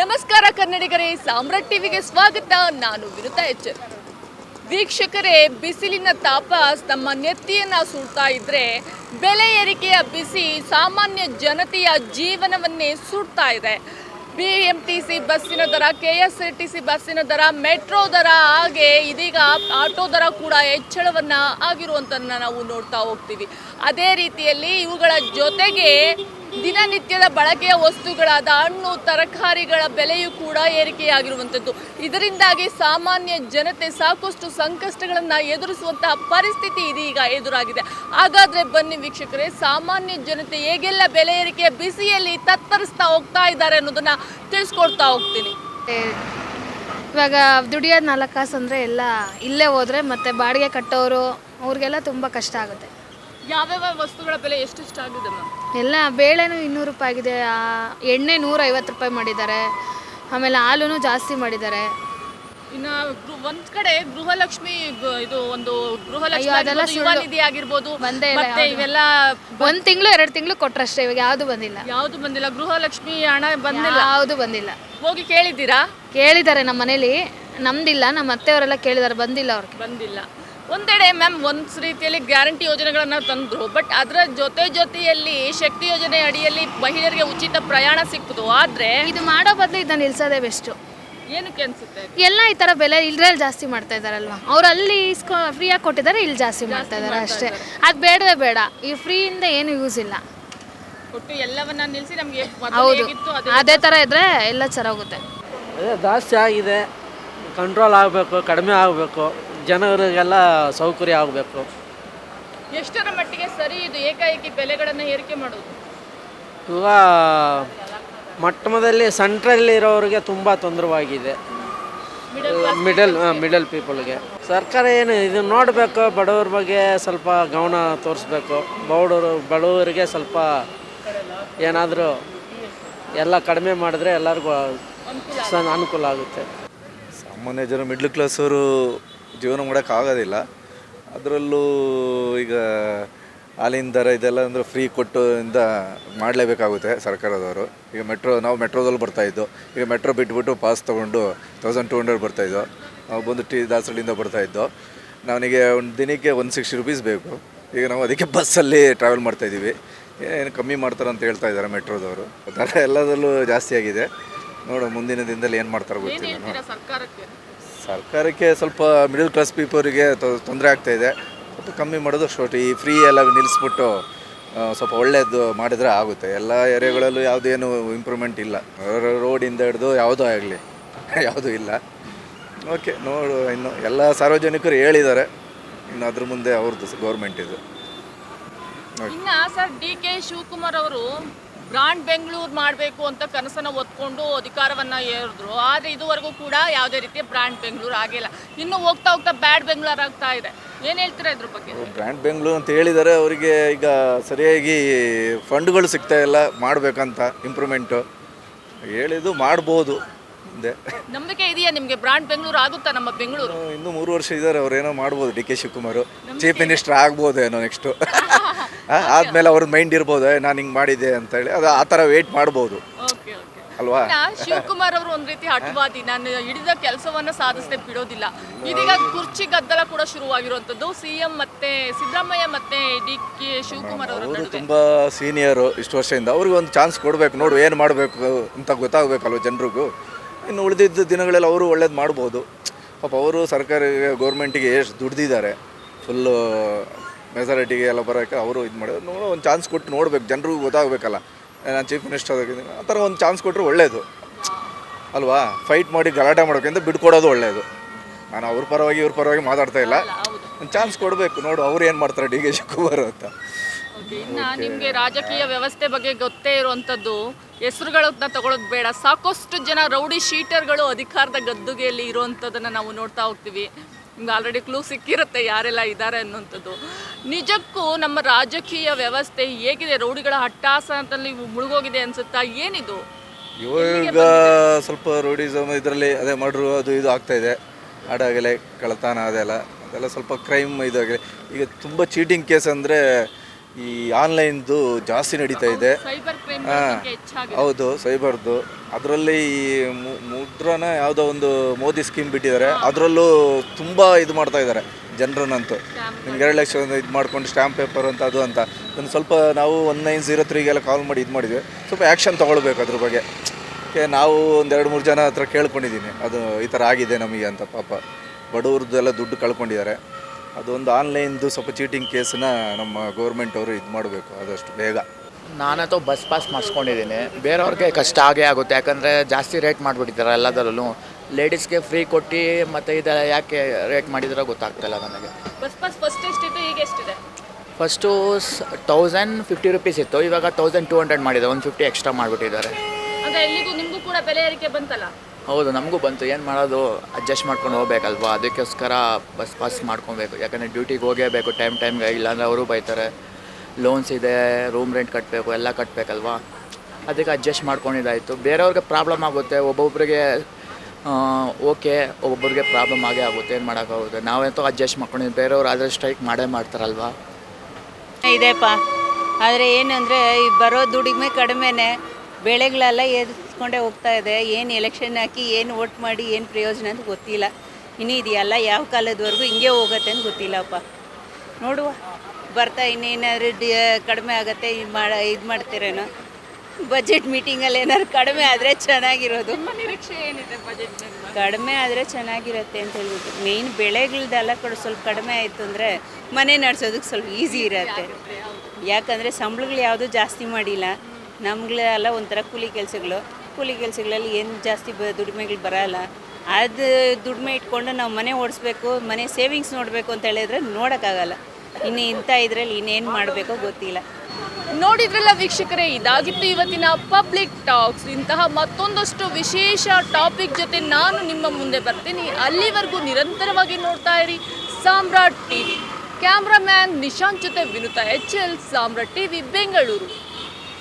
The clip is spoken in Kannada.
ನಮಸ್ಕಾರ ಕನ್ನಡಿಗರೇ, ಸಾಮ್ರಾಟ್ ಟಿವಿಗೆ ಸ್ವಾಗತ. ನಾನು ವಿರುತಾ ಎಚ್ಚರ್ ವೀಕ್ಷಕರೇ, ಬಿಸಿಲಿನ ತಾಪ ತಮ್ಮ ನೆತ್ತಿಯನ್ನ ಸುಡ್ತಾ ಇದ್ರೆ ಬೆಲೆ ಏರಿಕೆಯ ಬಿಸಿ ಸಾಮಾನ್ಯ ಜನತೆಯ ಜೀವನವನ್ನೇ ಸುಡ್ತಾ ಇದೆ. ಬಿ ಎಂ ಟಿ ಸಿ ಬಸ್ಸಿನ ದರ K S R T C ಬಸ್ಸಿನ ದರ, ಮೆಟ್ರೋ ದರ, ಹಾಗೆ ಇದೀಗ ಆಟೋ ದರ ಕೂಡ ಹೆಚ್ಚಳವನ್ನು ಆಗಿರುವಂತನ್ನ ನಾವು ನೋಡ್ತಾ ಹೋಗ್ತೀವಿ. ಅದೇ ರೀತಿಯಲ್ಲಿ ಇವುಗಳ ಜೊತೆಗೆ ದಿನನಿತ್ಯದ ಬಳಕೆಯ ವಸ್ತುಗಳಾದ ಹಣ್ಣು, ತರಕಾರಿಗಳ ಬೆಲೆಯೂ ಕೂಡ ಏರಿಕೆಯಾಗಿರುವಂಥದ್ದು. ಇದರಿಂದಾಗಿ ಸಾಮಾನ್ಯ ಜನತೆ ಸಾಕಷ್ಟು ಸಂಕಷ್ಟಗಳನ್ನು ಎದುರಿಸುವಂತಹ ಪರಿಸ್ಥಿತಿ ಇದೀಗ ಎದುರಾಗಿದೆ. ಹಾಗಾದರೆ ಬನ್ನಿ ವೀಕ್ಷಕರೇ, ಸಾಮಾನ್ಯ ಜನತೆ ಹೇಗೆಲ್ಲ ಬೆಲೆ ಏರಿಕೆಯ ಬಿಸಿಯಲ್ಲಿ ತತ್ತರಿಸ್ತಾ ಹೋಗ್ತಾ ಇದ್ದಾರೆ ಅನ್ನೋದನ್ನು ತಿಳಿಸ್ಕೊಡ್ತಾ ಹೋಗ್ತೀನಿ. ಇವಾಗ ದುಡಿಯೋದು ನಾಲ್ಕು ಕಾಸು ಅಂದರೆ ಎಲ್ಲ ಇಲ್ಲೇ ಹೋದರೆ ಮತ್ತು ಬಾಡಿಗೆ ಕಟ್ಟೋರು, ಅವ್ರಿಗೆಲ್ಲ ತುಂಬ ಕಷ್ಟ ಆಗುತ್ತೆ. ಯಾವ್ಯಾವ ವಸ್ತುಗಳ ಬೆಲೆ ಎಷ್ಟೆಷ್ಟು ಆಗಿದೆ ಮ್ಯಾಮ್? ಎಲ್ಲ ಬೇಳೆನೂ ಇನ್ನೂರು ರೂಪಾಯಿ ಆಗಿದೆ. ಆ, ಎಣ್ಣೆ ನೂರೈವತ್ತು ರೂಪಾಯಿ ಮಾಡಿದ್ದಾರೆ. ಆಮೇಲೆ ಹಾಲೂ ಜಾಸ್ತಿ ಮಾಡಿದ್ದಾರೆ. ಇನ್ನ ಗೃ- ಒಂದ್ ಕಡೆ ಗೃಹಲಕ್ಷ್ಮಿ ಗ- ಇದು ಒಂದು ಗೃಹಲಕ್ಷ್ಮಿ ಅಯ್ಯೋ, ಅದೆಲ್ಲ ಆಗಿರ್ಬೋದು, ಯುವ ಸುಳ್ಳು. ನಿಧಿ ಆಗಿರ್ಬೋದು ಬಂದೇ ಇಲ್ಲ ಮತ್ತೆ ಯಾವ್ದು. ಇವೆಲ್ಲ ಒಂದ್ ತಿಂಗಳು ಎರಡು ತಿಂಗಳು ಕೊಟ್ರಷ್ಟೇ ಇವಾಗ ಯಾವುದು ಬಂದಿಲ್ಲ. ಯಾವ್ದು ಬಂದಿಲ್ಲ ಗೃಹಲಕ್ಷ್ಮಿ ಹಣ ಬಂದಿಲ್ಲ. ಯಾವುದು ಬಂದಿಲ್ಲ. ಹೋಗಿ ಕೇಳಿದ್ದೀರಾ? ಕೇಳಿದ್ದಾರೆ ನಮ್ಮ ಮನೇಲಿ ನಮ್ದಿಲ್ಲ ನಮ್ಮ ಅತ್ತೆಯವರೆಲ್ಲ ಕೇಳಿದ್ದಾರೆ ಬಂದಿಲ್ಲ ಅವ್ರಿಗೆ. ಬಂದಿಲ್ಲ. ಒಂದೆಡೆ ಮ್ಯಾಮ್ ಒಂದು ರೀತಿಯಲ್ಲಿ ಗ್ಯಾರಂಟಿ ಯೋಜನೆಗಳನ್ನು ತಂದರು. ಬಟ್ ಅದರ ಜೊತೆ ಜೊತೆಯಲ್ಲಿ ಶಕ್ತಿ ಯೋಜನೆ ಅಡಿಯಲ್ಲಿ ಮಹಿಳೆಯರಿಗೆ ಉಚಿತ ಪ್ರಯಾಣ ಸಿಕ್ತು ಆದರೆ ಇದು ಮಾಡೋ ಬದಲು ಇದನ್ನ ನಿಲ್ಸೋದೇ ಬೆಸ್ಟು ಏನಕ್ಕೆ ಅನ್ಸುತ್ತೆ ಎಲ್ಲ ಈ ಥರ ಬೆಲೆ ಇಲ್ರಲ್ಲಿ ಜಾಸ್ತಿ ಮಾಡ್ತಾ ಇದ್ದಾರಲ್ವ? ಅವ್ರು ಅಲ್ಲಿ ಇಸ್ಕೊ ಫ್ರೀಯಾಗಿ ಕೊಟ್ಟಿದ್ದಾರೆ ಇಲ್ಲಿ ಜಾಸ್ತಿ ಮಾಡ್ತಾ ಇದ್ದಾರೆ ಅಷ್ಟೇ. ಅದು ಬೇಡವೇ ಬೇಡ. ಈ ಫ್ರೀಯಿಂದ ಏನು ಯೂಸ್ ಇಲ್ಲ. ಕೊಟ್ಟು ಎಲ್ಲವನ್ನ ನಿಲ್ಲಿಸಿ ನಮಗೆ ಹೌದು. ಹೇಗಿತ್ತು ಅದೇ ಥರ ಇದ್ರೆ ಎಲ್ಲ ಚೆನ್ನಾಗುತ್ತೆ ಅದೇ ಜಾಸ್ತಿ ಆಗಿದೆ. ಕಂಟ್ರೋಲ್ ಆಗಬೇಕು ಕಡಿಮೆ ಆಗಬೇಕು ಜನರಿಗೆಲ್ಲ ಸೌಕರ್ಯ ಆಗಬೇಕು. ಎಷ್ಟರ ಮಟ್ಟಿಗೆ ಸರಿ ಇದು ಏಕಾಏಕಿ ಬೆಲೆಗಳನ್ನು ಏರಿಕೆ ಮಾಡೋದು? ಇವಾಗ ಮಟ್ಟಮದಲ್ಲಿ ಸೆಂಟ್ರಲ್ಲಿರೋರಿಗೆ ತುಂಬ ತೊಂದರವಾಗಿದೆ. ಮಿಡಲ್ ಮಿಡಲ್ ಪೀಪಲ್ಗೆ ಸರ್ಕಾರ ಏನು ಇದು ನೋಡಬೇಕು ಬಡವ್ರ ಬಗ್ಗೆ ಸ್ವಲ್ಪ ಗಮನ ತೋರಿಸ್ಬೇಕು. ಬಡವರು ಬಡವರಿಗೆ ಸ್ವಲ್ಪ ಏನಾದರೂ ಎಲ್ಲ ಕಡಿಮೆ ಮಾಡಿದ್ರೆ ಎಲ್ಲರಿಗೂ ಅನುಕೂಲ ಆಗುತ್ತೆ. ಸಾಮಾನ್ಯ ಜನ ಮಿಡ್ಲ್ ಕ್ಲಾಸವರು ಜೀವನ ಮಾಡೋಕ್ಕಾಗೋದಿಲ್ಲ ಅದರಲ್ಲೂ ಈಗ ಹಾಲಿನ ದರ ಇದೆಲ್ಲ ಅಂದರೆ ಫ್ರೀ ಕೊಟ್ಟು ಇಂದ ಮಾಡಲೇಬೇಕಾಗುತ್ತೆ ಸರ್ಕಾರದವರು. ಈಗ ಮೆಟ್ರೋ ನಾವು ಮೆಟ್ರೋದಲ್ಲಿ ಬರ್ತಾಯಿದ್ದು ಈಗ ಮೆಟ್ರೋ ಬಿಟ್ಬಿಟ್ಟು ಪಾಸ್ ತೊಗೊಂಡು ತೌಸಂಡ್ ಟು ಹಂಡ್ರೆಡ್ ಬರ್ತಾಯಿದ್ದೋ ನಾವು ಬಂದು ಟಿ ದಾಸರಳ್ಳಿಯಿಂದ ಬರ್ತಾಯಿದ್ದೋ ನನಗೆ ಒಂದು ದಿನಕ್ಕೆ ಒಂದು ಸಿಕ್ಸ್ಟಿ ರುಪೀಸ್ ಬೇಕು. ಈಗ ನಾವು ಅದಕ್ಕೆ ಬಸ್ಸಲ್ಲಿ ಟ್ರಾವೆಲ್ ಮಾಡ್ತಾಯಿದ್ದೀವಿ ಏನು ಕಮ್ಮಿ ಮಾಡ್ತಾರೆ ಅಂತ ಹೇಳ್ತಾ ಇದ್ದಾರೆ ಮೆಟ್ರೋದವರು ದರ ಎಲ್ಲದರಲ್ಲೂ ಜಾಸ್ತಿ ಆಗಿದೆ. ನೋಡು ಮುಂದಿನ ದಿನದಲ್ಲಿ ಏನು ಮಾಡ್ತಾರೆ ಗೊತ್ತಿಲ್ಲ ಸರ್ಕಾರಕ್ಕೆ? ಸರ್ಕಾರಕ್ಕೆ ಸ್ವಲ್ಪ ಮಿಡಲ್ ಕ್ಲಾಸ್ ಪೀಪಲ್ಗೆ ತೊಂದರೆ ಆಗ್ತಾ ಇದೆ. ಸ್ವಲ್ಪ ಕಮ್ಮಿ ಮಾಡೋದು ಶೋಟ್ ಈ ಫ್ರೀ ಎಲ್ಲ ನಿಲ್ಲಿಸ್ಬಿಟ್ಟು ಆ, ಸ್ವಲ್ಪ ಒಳ್ಳೆಯದು ಮಾಡಿದರೆ ಆಗುತ್ತೆ. ಎಲ್ಲ ಏರಿಯಾಗಳಲ್ಲೂ ಯಾವುದೇನು ಇಂಪ್ರೂವ್ಮೆಂಟ್ ಇಲ್ಲ. ರೋಡಿಂದ ಹಿಡಿದು ಯಾವುದೂ ಆಗಲಿ. ಯಾವುದೂ ಇಲ್ಲ. ಓಕೆ ನೋಡು ಇನ್ನು ಎಲ್ಲ ಸಾರ್ವಜನಿಕರು ಹೇಳಿದ್ದಾರೆ. ಇನ್ನು ಅದ್ರ ಮುಂದೆ ಅವ್ರದ್ದು ಗೌರ್ಮೆಂಟ್ ಇದು. ಇನ್ನು ಸರ್ ಡಿ ಕೆ ಶಿವಕುಮಾರ್ ಅವರು ಬ್ರಾಂಡ್ ಬೆಂಗಳೂರು ಮಾಡಬೇಕು ಅಂತ ಕನಸನ್ನ ಒತ್ಕೊಂಡು ಅಧಿಕಾರವನ್ನ ಏರಿದ್ರು. ಆದ್ರೆ ಇದುವರೆಗೂ ಕೂಡ ಯಾವುದೇ ರೀತಿಯ ಬ್ರಾಂಡ್ ಬೆಂಗಳೂರು ಆಗಿಲ್ಲ. ಇನ್ನು ಹೋಗ್ತಾ ಹೋಗ್ತಾ ಬ್ಯಾಡ್ ಬೆಂಗಳೂರು ಆಗ್ತಾ ಇದೆ. ಏನು ಹೇಳ್ತೀರಾ ಇದ್ರ ಬಗ್ಗೆ? ಬ್ರ್ಯಾಂಡ್ ಬೆಂಗಳೂರು ಅಂತ ಹೇಳಿದ್ದಾರೆ ಅವರಿಗೆ ಈಗ ಸರಿಯಾಗಿ ಫಂಡ್ಗಳು ಸಿಗ್ತಾ ಇಲ್ಲ. ಮಾಡಬೇಕಂತ ಇಂಪ್ರೂವ್ಮೆಂಟು. ಹೇಳಿದ್ದು ಮಾಡ್ಬೋದು. ಮುಂದೆ ನಂಬಿಕೆ ಇದೆಯಾ ನಿಮಗೆ? ಬ್ರಾಂಡ್ ಬೆಂಗಳೂರು ಆಗುತ್ತಾ ನಮ್ಮ ಬೆಂಗಳೂರು? ಇನ್ನು- ಇನ್ನು ಮೂರು ವರ್ಷ ಇದ್ದಾರೆ ಅವ್ರೇನೋ ಮಾಡ್ಬೋದು D K Shivakumar. Chief minister ಆಗ್ಬೋದೇನೋ next. ಆದ್ಮೇಲೆ ಅವ್ರ ಮೈಂಡ್ ಇರ್ಬೋದು ನಾನು ಹಿಂಗೆ ಮಾಡಿದ್ದೆ ಅಂತೇಳಿ ಅದು ಆ ಥರ ವೇಟ್ ಮಾಡ್ಬೋದು. ಅಲ್ವಾ? ಶಿವಕುಮಾರ್ ಅವರು ಒಂದ್ ರೀತಿ ಹಠವಾದಿ ನಾನು ಹಿಡಿದ ಕೆಲಸವನ್ನ ಸಾಧಿಸದೆ ಬಿಡೋದಿಲ್ಲ. ಇದೀಗ ಕುರ್ಚಿ ಗದ್ದಲ ಕೂಡ ಶುರುವಾಗಿರುವಂತದ್ದು ಸಿಎಂ ಮತ್ತೆ ಸಿದ್ದರಾಮಯ್ಯ ಮತ್ತೆ ಡಿ ಕೆ ಶಿವಕುಮಾರ್ ಅವರು ತುಂಬಾ ಸೀನಿಯರ್ ಸೀನಿಯರು ಇಷ್ಟು ವರ್ಷದಿಂದ. ಅವ್ರಿಗೆ ಒಂದು ಚಾನ್ಸ್ ಕೊಡ್ಬೇಕು. ನೋಡು ಏನು ಮಾಡಬೇಕು ಅಂತ ಗೊತ್ತಾಗಬೇಕಲ್ವ ಜನರಿಗೂ? ಇನ್ನು ಉಳಿದಿದ್ದ ದಿನಗಳಲ್ಲಿ ಅವರು ಒಳ್ಳೇದು ಮಾಡ್ಬೋದು. ಪಾಪ ಅವರು ಸರ್ಕಾರ ಗೌರ್ಮೆಂಟಿಗೆ ಎಷ್ಟು ದುಡ್ದಿದ್ದಾರೆ. ಫುಲ್ಲು ಮೆಜಾರಿಟಿಗೆ ಎಲ್ಲ ಬರೋಕ್ಕೆ ಅವರು ಇದು ಮಾಡಿದ್ರು. ನೋಡೋ ಒಂದು ಚಾನ್ಸ್ ಕೊಟ್ಟು ನೋಡ್ಬೇಕು. ಜನರಿಗೂ ಗೊತ್ತಾಗಬೇಕಲ್ಲ. ನಾನು ಚೀಫ್ ಮಿನಿಸ್ಟರ್ ಆಗಿದ್ದೀನಿ ಆ ಥರ ಒಂದು ಚಾನ್ಸ್ ಕೊಟ್ಟರೆ ಒಳ್ಳೆಯದು ಅಲ್ವಾ? ಫೈಟ್ ಮಾಡಿ ಗಲಾಟೆ ಮಾಡೋಕ್ಕಿಂತ ಬಿಡ್ಕೊಡೋದು ಒಳ್ಳೆಯದು ನಾನು ಅವ್ರ ಪರವಾಗಿ ಇವ್ರ ಪರವಾಗಿ ಮಾತಾಡ್ತಾ ಇಲ್ಲ. ಒಂದು ಚಾನ್ಸ್ ಕೊಡಬೇಕು. ನೋಡು ಅವ್ರು ಏನು ಮಾಡ್ತಾರೆ? ಡಿ ಕೆ ಶಿವಕುಮಾರ್ ಅಂತ. ಇನ್ನು ನಿಮಗೆ ನಿಮ್ಗೆ ರಾಜಕೀಯ ವ್ಯವಸ್ಥೆ ಬಗ್ಗೆ ಗೊತ್ತೇ ಇರುವಂಥದ್ದು ಹೆಸರುಗಳನ್ನ ತಗೊಳ್ಳೋದು ಬೇಡ. ಸಾಕಷ್ಟು ಜನ ರೌಡಿ ಶೀಟರ್ಗಳು ಅಧಿಕಾರದ ಗದ್ದುಗೆಯಲ್ಲಿ ಇರುವಂಥದ್ದನ್ನು ನಾವು ನೋಡ್ತಾ ಹೋಗ್ತೀವಿ. ನಿಮ್ಗೆ ಆಲ್ರೆಡಿ ಕ್ಲೂ ಸಿಕ್ಕಿರುತ್ತೆ ಯಾರೆಲ್ಲ ಇದ್ದಾರೆ ಅನ್ನುವಂಥದ್ದು. ನಿಜಕ್ಕೂ ನಮ್ಮ ರಾಜಕೀಯ ವ್ಯವಸ್ಥೆ ಹೇಗಿದೆ? ರೌಡಿಗಳ ಹಟ್ಟಾಸದಲ್ಲಿ ಮುಳುಗೋಗಿದೆ ಅನ್ಸುತ್ತಾ? ಏನಿದು? ಇವಾಗ ಸ್ವಲ್ಪ ರೋಡಿಸಮ್ ಇದರಲ್ಲಿ ಅದೇ ಮಾಡ್ರು ಅದು ಇದು ಆಗ್ತಾ ಇದೆ. ಆಡಾಗಲೇ ಕಳ್ಳತನ ಅದೆಲ್ಲ ಅದೆಲ್ಲ ಸ್ವಲ್ಪ ಕ್ರೈಮ್ ಇದಾಗಿದೆ. ಈಗ ತುಂಬ ಚೀಟಿಂಗ್ ಕೇಸ್ ಅಂದರೆ ಈ ಆನ್ಲೈನ್ದು ಜಾಸ್ತಿ ನಡೀತಾ ಇದೆ. ಹೌದು ಸೈಬರ್ದು. ಅದರಲ್ಲಿ ಈ ಮುದ್ರನ ಯಾವುದೋ ಒಂದು ಮೋದಿ ಸ್ಕೀಮ್ ಬಿಟ್ಟಿದ್ದಾರೆ. ಅದರಲ್ಲೂ ತುಂಬ ಇದು ಮಾಡ್ತಾ ಇದ್ದಾರೆ ಜನರನ್ನಂತೂ. ನಿಮ್ಗೆ ಎರಡು ಲಕ್ಷ ಇದು ಮಾಡ್ಕೊಂಡು ಸ್ಟ್ಯಾಂಪ್ ಪೇಪರ್ ಅಂತ ಅದು ಅಂತ. ಒಂದು ಸ್ವಲ್ಪ ನಾವು ಒನ್ ನೈನ್ ಜೀರೋ ತ್ರೀಗೆಲ್ಲ ಕಾಲ್ ಮಾಡಿ ಇದು ಮಾಡಿದ್ವಿ. ಸ್ವಲ್ಪ ಆ್ಯಕ್ಷನ್ ತೊಗೊಳ್ಬೇಕು ಅದ್ರ ಬಗ್ಗೆ. ಓಕೆ ನಾವು ಒಂದು ಎರಡು ಮೂರು ಜನ ಹತ್ರ ಕೇಳ್ಕೊಂಡಿದ್ದೀನಿ. ಅದು ಈ ಥರ ಆಗಿದೆ ನಮಗೆ ಅಂತ ಪಾಪ. ಬಡವ್ರದ್ದೆಲ್ಲ ದುಡ್ಡು ಕಳ್ಕೊಂಡಿದ್ದಾರೆ. ಅದೊಂದು ಆನ್ಲೈನ್ದು ಸ್ವಲ್ಪ ಚೀಟಿಂಗ್ ಕೇಸನ್ನ ನಮ್ಮ ಗೌರ್ಮೆಂಟ್ ಅವರು ಇದು ಮಾಡಬೇಕು ಆದಷ್ಟು ಬೇಗ. ನಾನಂತೂ ಬಸ್ ಪಾಸ್ ಮಾಡಿಸ್ಕೊಂಡಿದ್ದೀನಿ. ಬೇರೆಯವ್ರಿಗೆ ಕಷ್ಟ ಆಗೇ ಆಗುತ್ತೆ ಯಾಕಂದರೆ ಜಾಸ್ತಿ ರೇಟ್ ಮಾಡಿಬಿಟ್ಟಿದ್ದಾರೆ ಎಲ್ಲದರಲ್ಲೂ. ಲೇಡೀಸ್ಗೆ ಫ್ರೀ ಕೊಟ್ಟು ಮತ್ತು ಇದು ಯಾಕೆ ರೇಟ್ ಮಾಡಿದ್ರೆ ಗೊತ್ತಾಗ್ತಿಲ್ಲ ನನಗೆ. ಬಸ್ ಪಾಸ್ ಫಸ್ಟ್ ಎಷ್ಟಿತ್ತು ಈಗ ಎಷ್ಟಿದೆ? ಫಸ್ಟು ತೌಸಂಡ್ ಫಿಫ್ಟಿ ರುಪೀಸ್ ಇತ್ತು ಇವಾಗ ತೌಸಂಡ್ ಟೂ ಹಂಡ್ರೆಡ್ ಮಾಡಿದೆ ಒಂದು ಫಿಫ್ಟಿ ಎಕ್ಸ್ಟ್ರಾ ಮಾಡಿಬಿಟ್ಟಿದ್ದಾರೆ. ಅಂದರೆ ಎಲ್ಲಿಗೂ ನಿಮಗೂ ಕೂಡ ಬೆಲೆ ಏರಿಕೆ ಬಂತಲ್ಲ? ಹೌದು, ನಮಗೂ ಬಂತು. ಏನು ಮಾಡೋದು? ಅಡ್ಜಸ್ಟ್ ಮಾಡ್ಕೊಂಡು ಹೋಗ್ಬೇಕಲ್ವಾ? ಅದಕ್ಕೋಸ್ಕರ ಬಸ್ ಪಾಸ್ ಮಾಡ್ಕೊಬೇಕು. ಯಾಕಂದರೆ ಡ್ಯೂಟಿಗೆ ಹೋಗೇಬೇಕು ಟೈಮ್ ಟೈಮ್ಗೆ ಇಲ್ಲಾಂದರೆ ಅವರು ಬೈತಾರೆ. ಲೋನ್ಸ್ ಇದೆ ರೂಮ್ ರೆಂಟ್ ಕಟ್ಟಬೇಕು ಎಲ್ಲ ಕಟ್ಟಬೇಕಲ್ವಾ ಅದಕ್ಕೆ ಅಡ್ಜಸ್ಟ್ ಮಾಡ್ಕೊಂಡಿದ್ದಾಯಿತು. ಬೇರೆಯವ್ರಿಗೆ ಪ್ರಾಬ್ಲಮ್ ಆಗುತ್ತೆ. ಒಬ್ಬೊಬ್ಬರಿಗೆ ಓಕೆ ಒಬ್ಬೊಬ್ಬರಿಗೆ ಪ್ರಾಬ್ಲಮ್ ಆಗೇ ಆಗುತ್ತೆ. ಏನು ಮಾಡೋಕ್ಕಾಗುತ್ತೆ ನಾವಂತೂ ಅಡ್ಜಸ್ಟ್ ಮಾಡ್ಕೊಂಡಿದ್ದೀವಿ ಬೇರೆಯವ್ರು ಆದರೆ ಸ್ಟ್ರೈಕ್ ಮಾಡೇ ಮಾಡ್ತಾರಲ್ವಾ? ಇದೆಪ್ಪ ಆದರೆ ಏನಂದರೆ, ಈ ಬರೋ ದುಡಿಮೆ ಕಡಿಮೆನೆ. ಬೆಳೆಗಳೆಲ್ಲ ಏರಿಸ್ಕೊಂಡೇ ಹೋಗ್ತಾ ಇದೆ. ಏನು ಎಲೆಕ್ಷನ್ ಹಾಕಿ ಏನು ವೋಟ್ ಮಾಡಿ ಏನು ಪ್ರಯೋಜನ ಅಂತ ಗೊತ್ತಿಲ್ಲ. ಇನ್ನು ಇದೆಯಲ್ಲ? ಯಾವ ಕಾಲದವರೆಗೂ ಹಿಂಗೆ ಹೋಗುತ್ತೆ ಅಂತ ಗೊತ್ತಿಲ್ಲಪ್ಪ. ನೋಡುವ. ಬರ್ತಾ ಇನ್ನೇನಾದ್ರು ಡಿ ಕಡಿಮೆ ಆಗುತ್ತೆ ಇದು ಮಾಡ ಇದು ಮಾಡ್ತೀರೇನೋ. ಬಜೆಟ್ ಮೀಟಿಂಗಲ್ಲಿ ಏನಾದ್ರು ಕಡಿಮೆ ಆದರೆ ಚೆನ್ನಾಗಿರೋದು. ನಿರೀಕ್ಷೆ ಏನಿದೆ ಬಜೆಟ್ ಕಡಿಮೆ ಆದರೆ ಚೆನ್ನಾಗಿರುತ್ತೆ ಅಂತ ಹೇಳ್ಬಿಟ್ಟು. ಮೇಯ್ನ್ ಬೆಳೆಗಳ್ದೆಲ್ಲ ಕೂಡ ಸ್ವಲ್ಪ ಕಡಿಮೆ ಆಯಿತು ಅಂದರೆ ಮನೆ ನಡೆಸೋದಕ್ಕೆ ಸ್ವಲ್ಪ ಈಸಿ ಇರುತ್ತೆ. ಯಾಕಂದರೆ ಸಂಬಳಗಳು ಯಾವುದೂ ಜಾಸ್ತಿ ಮಾಡಿಲ್ಲ. ನಮ್ಗಳೆಲ್ಲ ಒಂಥರ ಕೂಲಿ ಕೆಲಸಗಳು. ಕೂಲಿ ಕೆಲಸಗಳಲ್ಲಿ ಏನು ಜಾಸ್ತಿ ಬ ದುಡಿಮೆಗಳು ಬರಲ್ಲ. ಅದು ದುಡಿಮೆ ಇಟ್ಕೊಂಡು ನಾವು ಮನೆ ಓಡಿಸ್ಬೇಕು, ಮನೆ ಸೇವಿಂಗ್ಸ್ ನೋಡಬೇಕು ಅಂತ ಹೇಳಿದ್ರೆ ನೋಡೋಕ್ಕಾಗಲ್ಲ. ಇನ್ನು ಇಂಥ ಇದರಲ್ಲಿ ಇನ್ನೇನು ಮಾಡಬೇಕೋ ಗೊತ್ತಿಲ್ಲ. ನೋಡಿದ್ರಲ್ಲ ವೀಕ್ಷಕರೇ, ಇದಾಗಿತ್ತು ಇವತ್ತಿನ ಪಬ್ಲಿಕ್ ಟಾಕ್ಸ್ ಇಂತಹ ಮತ್ತೊಂದಷ್ಟು ವಿಶೇಷ ಟಾಪಿಕ್ ಜೊತೆ ನಾನು ನಿಮ್ಮ ಮುಂದೆ ಬರ್ತೀನಿ. ಅಲ್ಲಿವರೆಗೂ ನಿರಂತರವಾಗಿ ನೋಡ್ತಾ ಇರಿ ಸಾಮ್ರಾಟ್ ಟಿವಿ. ಕ್ಯಾಮ್ರಾಮ್ಯಾನ್ ನಿಶಾಂತ್ ಜೊತೆ Vinutha H L, Samrat TV, Bengaluru.